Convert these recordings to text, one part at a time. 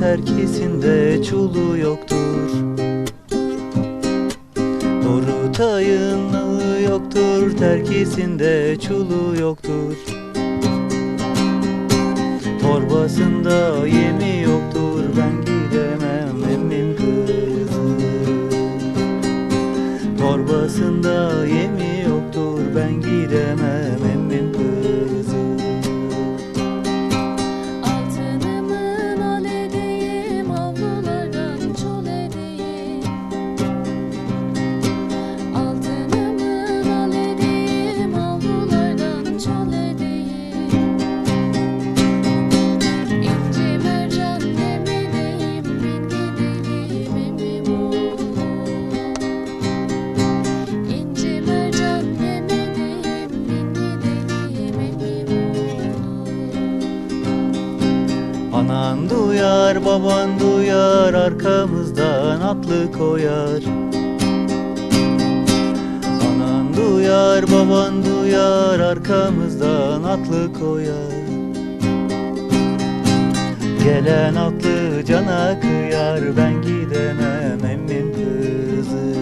terkisinde çulu yoktur. Nurutay'ın ağı yoktur terkisinde çulu yoktur. Torbasında yemi yoktur ben gidemem emmim kızı Torbasında yemi yoktur ben gidemem Anan duyar baban duyar arkamızdan atlı koyar. Anan duyar baban duyar arkamızdan atlı koyar. Gelen atlı cana kıyar ben gidemem emmim kızı.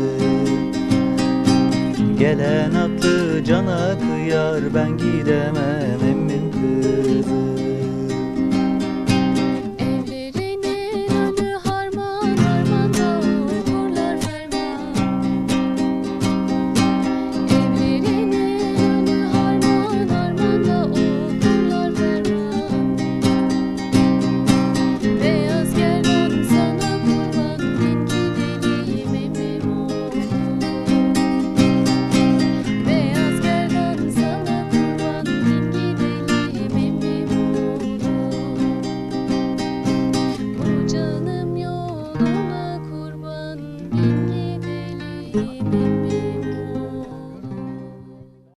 Gelen atlı cana kıyar ben gidemem emmim kızı